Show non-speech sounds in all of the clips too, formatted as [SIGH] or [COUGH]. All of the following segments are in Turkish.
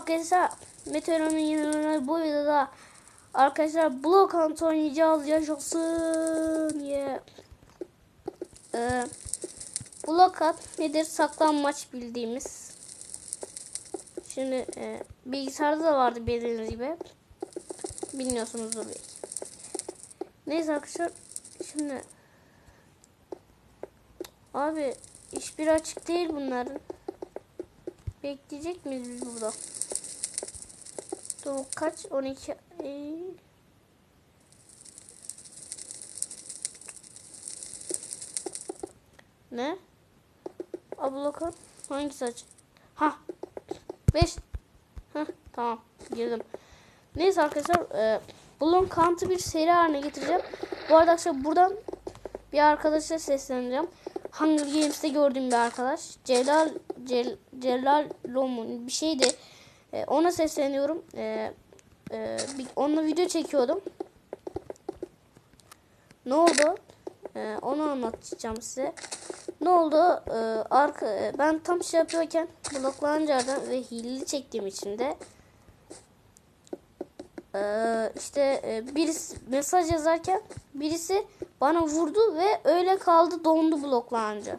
arkadaşlar. Meteor'un yeni bu videoda arkadaşlar blok hunt oynayacağız. Yaşasın. Yeah. Ee, blok hunt nedir? Saklanmaç bildiğimiz. Şimdi e, bilgisayarda da vardı bildiğiniz gibi. Bilmiyorsunuzdur belki. Neyse arkadaşlar. Şimdi Abi hiçbir açık değil bunların. Bekleyecek miyiz biz burada? Dur kaç? 12 Ee, Ne? Ablokan hangisi aç? Ha. 5 Heh, tamam girdim. Neyse arkadaşlar e, Bulon Kant'ı bir seri haline getireceğim. Bu arada arkadaşlar buradan bir arkadaşa sesleneceğim. Hunger Games'te gördüğüm bir arkadaş. Celal Cel, Celal Lomun bir şeydi. E, ona sesleniyorum. E, e, bir, onunla video çekiyordum. Ne oldu? E, onu anlatacağım size. Ne oldu? E, arka, e, ben tam şey yapıyorken bloklanınca ve hileli çektiğim için de ee, işte e, birisi mesaj yazarken birisi bana vurdu ve öyle kaldı dondu bloklanınca.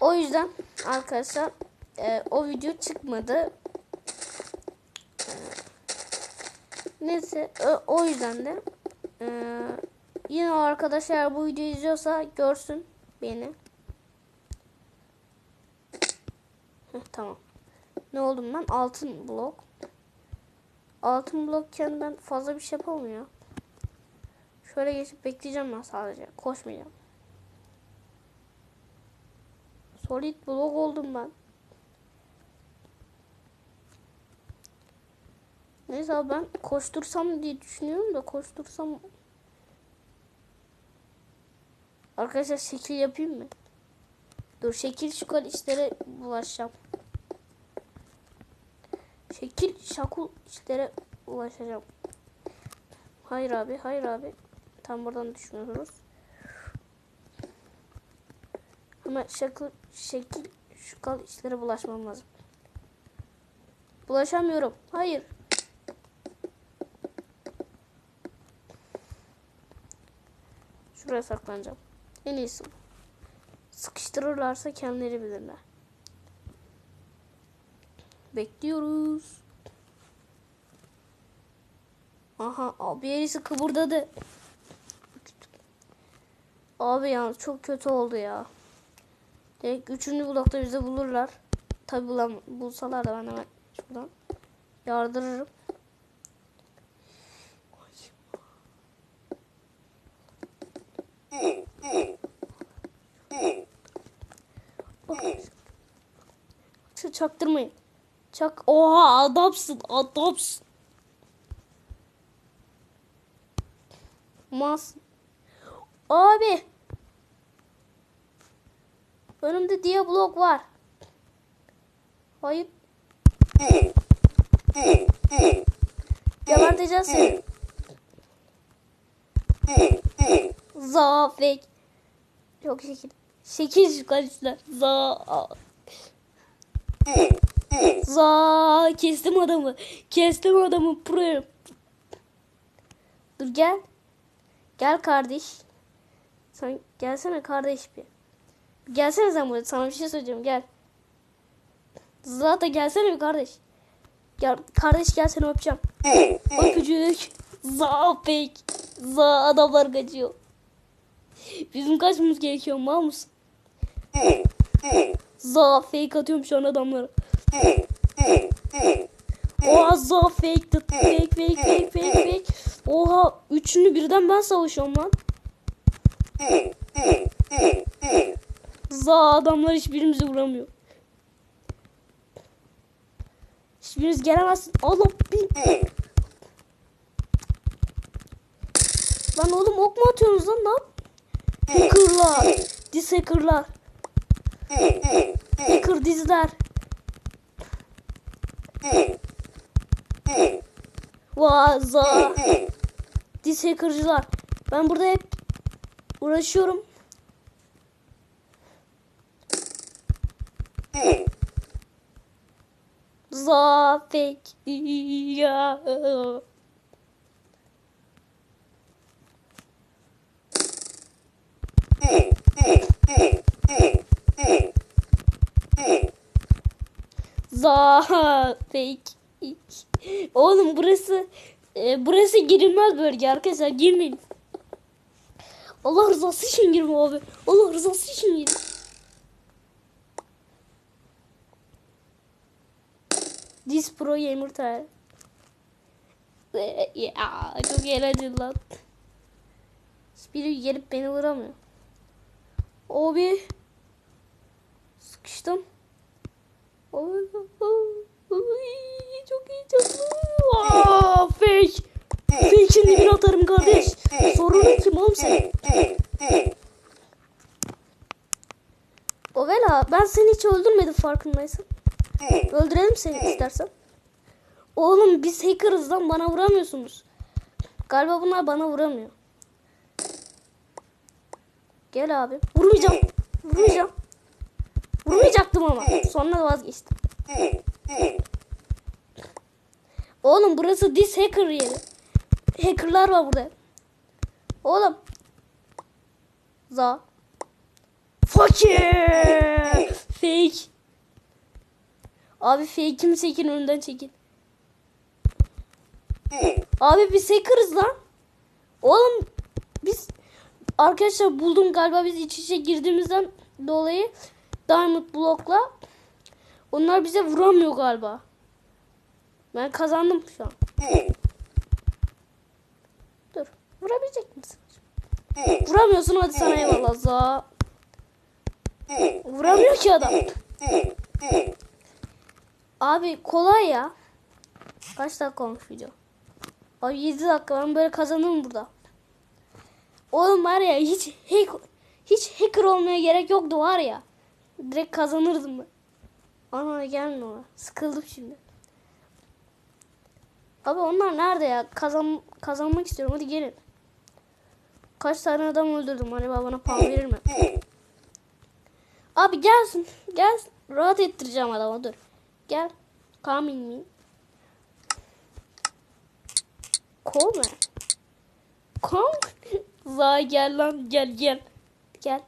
O yüzden arkadaşlar e, o video çıkmadı. Ee, neyse o, yüzden de e, yine o arkadaş eğer bu videoyu izliyorsa görsün beni. Heh, tamam. Ne oldum ben? Altın blok. Altın blokken ben fazla bir şey yapamıyor. Şöyle geçip bekleyeceğim ben sadece. Koşmayacağım. Solid blok oldum ben. Neyse abi ben koştursam diye düşünüyorum da koştursam Arkadaşlar şekil yapayım mı? Dur şekil şu işlere bulaşacağım. Şekil şakul işlere ulaşacağım. Hayır abi, hayır abi. Tam buradan düşmüyoruz. Ama şakıl, şekil şukal işlere bulaşmam lazım. Bulaşamıyorum. Hayır. Şuraya saklanacağım. En iyisi. Sıkıştırırlarsa kendileri bilirler. Bekliyoruz. Aha abi yerisi kıvırdadı. Abi ya çok kötü oldu ya. Direkt üçüncü blokta bizi bulurlar. Tabi bulam bulsalar da ben hemen şuradan yardırırım. Şu çaktırmayın. Çak. Oha adamsın adamsın. Mas. Abi. Önümde diye blok var. Hayır. Geberteceğiz seni. Zafek. Çok şekil. Şekil şu kardeşler. Za. Za kestim adamı. Kestim adamı. Buraya. Dur gel. Gel kardeş. Sen gelsene kardeş bir. Gelsene sen buraya. Sana bir şey söyleyeceğim. Gel. Zaten gelsene bir kardeş. Gel kardeş gel seni öpeceğim. Öpücük. Za pek. Za adamlar kaçıyor. Bizim kaçmamız gerekiyor mal mısın? Za fake atıyorum şu an adamlara. Oha za fake tut. Fake fake fake fake fake. Oha üçünü birden ben savaşıyorum lan. Za adamlar hiçbirimizi vuramıyor. Hiçbiriniz gelemezsin. Allah bin. Lan oğlum ok mu atıyorsunuz lan lan? Hackerlar. Diz hackerlar. Hacker dizler. Vaza. Diz hackercılar. Ben burada hep uğraşıyorum. Zafek ya. Zafek. Oğlum burası e, burası girilmez bölge arkadaşlar girmeyin. Allah rızası için girme abi. Allah rızası için girme. This Pro Gamer Tire. Ya çok eğlenceli lan. Biri gelip beni vuramıyor. Abi. Sıkıştım. Çok heyecanlı. Aa, fake. Fake'in dibine atarım kardeş. Sorun kim oğlum senin? Ovela ben seni hiç öldürmedim farkındaysan. Öldürelim seni istersen. Oğlum biz hackerız lan bana vuramıyorsunuz. Galiba bunlar bana vuramıyor. Gel abi. Vurmayacağım. Vurmayacağım. Vurmayacaktım ama. Sonra vazgeçtim. Oğlum burası dis hacker yeri. Hackerlar var burada. Oğlum. Za. Fakir. Fake. Abi fake'imi sekin önden çekin. Abi biz hackerız lan. Oğlum biz arkadaşlar buldum galiba biz iç içe girdiğimizden dolayı Diamond Block'la onlar bize vuramıyor galiba. Ben kazandım şu an. Dur. Vurabilecek misin? Vuramıyorsun hadi sana eyvallah. Za. Vuramıyor ki adam. Abi kolay ya. Kaç dakika olmuş video? Abi 7 dakika ben böyle kazanırım burada. Oğlum var ya hiç hack, hiç hacker olmaya gerek yoktu var ya. Direkt kazanırdım ben. Ana gelmiyor. Sıkıldım şimdi. Abi onlar nerede ya? Kazan kazanmak istiyorum. Hadi gelin. Kaç tane adam öldürdüm. Acaba bana puan verir mi? Abi gelsin. Gelsin. Rahat ettireceğim adama. Dur. Gel. Come in me. Come. Come. [LAUGHS] Za gel lan. Gel gel. Gel.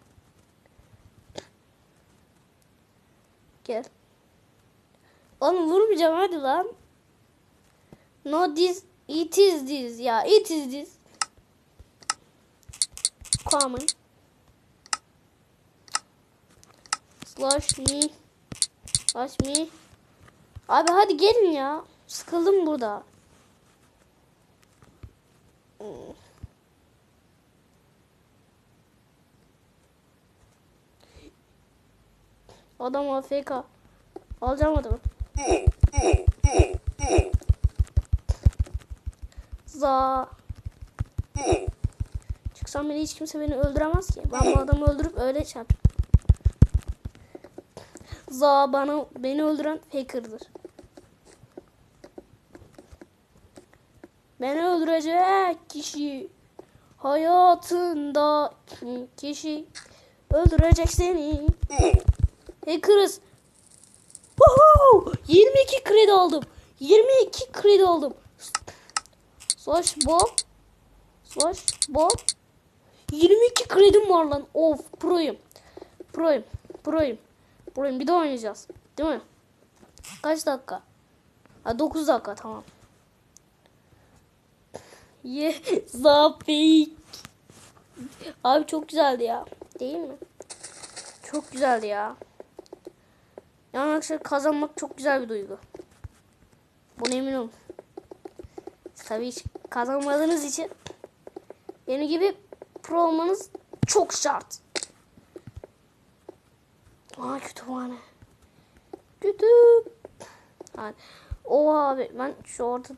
Gel. Oğlum vurmayacağım hadi lan. No this. It is this. Ya it is this. Common. Slash me. Slash me. Abi hadi gelin ya. Sıkıldım burada. Hmm. Adam AFK. Alacağım adamı. Za. Çıksam beni hiç kimse beni öldüremez ki. Ben bu adamı öldürüp öyle çarpacağım. Za bana beni öldüren hacker'dır. Beni öldürecek kişi hayatında kişi öldürecek seni. Hacker'ız. Woohoo! 22 kredi aldım. 22 kredi aldım. Slash ball. Slash ball. 22 kredim var lan. Of proyum. Proyum. Proyum. Proyum. Bir de oynayacağız. Değil mi? Kaç dakika? Ha 9 dakika tamam. Ye [LAUGHS] Zafik. Abi çok güzeldi ya. Değil mi? Çok güzeldi ya. Yani kazanmak çok güzel bir duygu. Buna emin olun. Tabii hiç kazanmadığınız için benim gibi pro olmanız çok şart. Aa kütüphane. Kütüp. Hadi. O abi ben şu orta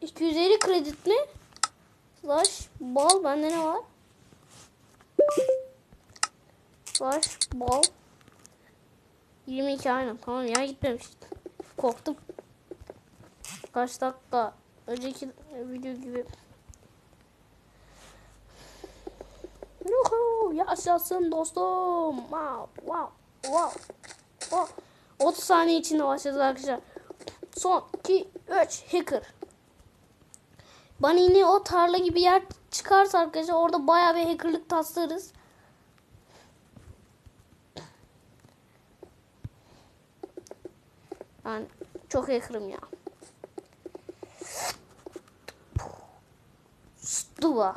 250 kredi mi? Slash bal bende ne var? Slash bal 22 aynen tamam ya gitmemiş. [LAUGHS] Korktum. Kaç dakika önceki video gibi. Yuhu yaşasın dostum. Wow wow wow. wow. 30 saniye içinde başladı arkadaşlar. Son 2 3 hacker. Bana o tarla gibi yer çıkarsa arkadaşlar orada bayağı bir hackerlık taslarız. Yani çok hackerım ya. Duva.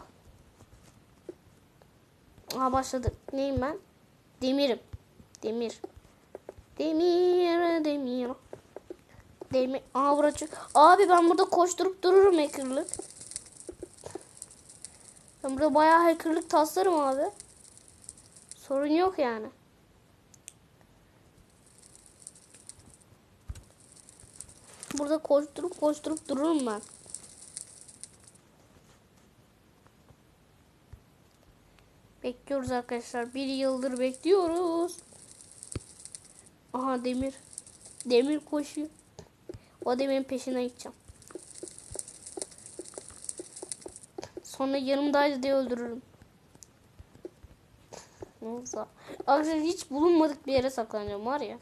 Aha başladı. Neyim ben? Demirim. Demir. Demir, demir. Demir. Aa burası. Abi ben burada koşturup dururum hackerlık. Ben burada bayağı hackerlık taslarım abi. Sorun yok yani. Burada koşturup koşturup dururum ben. Bekliyoruz arkadaşlar. Bir yıldır bekliyoruz. Aha demir. Demir koşuyor. O demirin peşine gideceğim. Sonra yanımdaydı diye öldürürüm. Neyse. Arkadaşlar hiç bulunmadık bir yere saklanacağım var ya.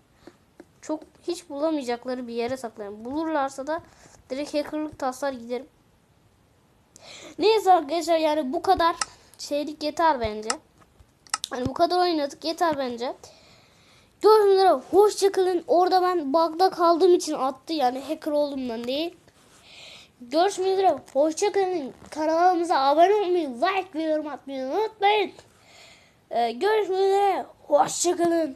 Çok hiç bulamayacakları bir yere saklanacağım. Bulurlarsa da direkt hackerlık taslar giderim. Neyse arkadaşlar yani bu kadar şeylik yeter bence. Hani bu kadar oynadık yeter bence. Görüşmek üzere. Hoşçakalın. Orada ben bug'da kaldığım için attı yani hacker olduğumdan değil. Görüşmek üzere. Hoşçakalın. Kanalımıza abone olmayı, like ve yorum atmayı unutmayın. Ee, görüşmek üzere. Hoşçakalın.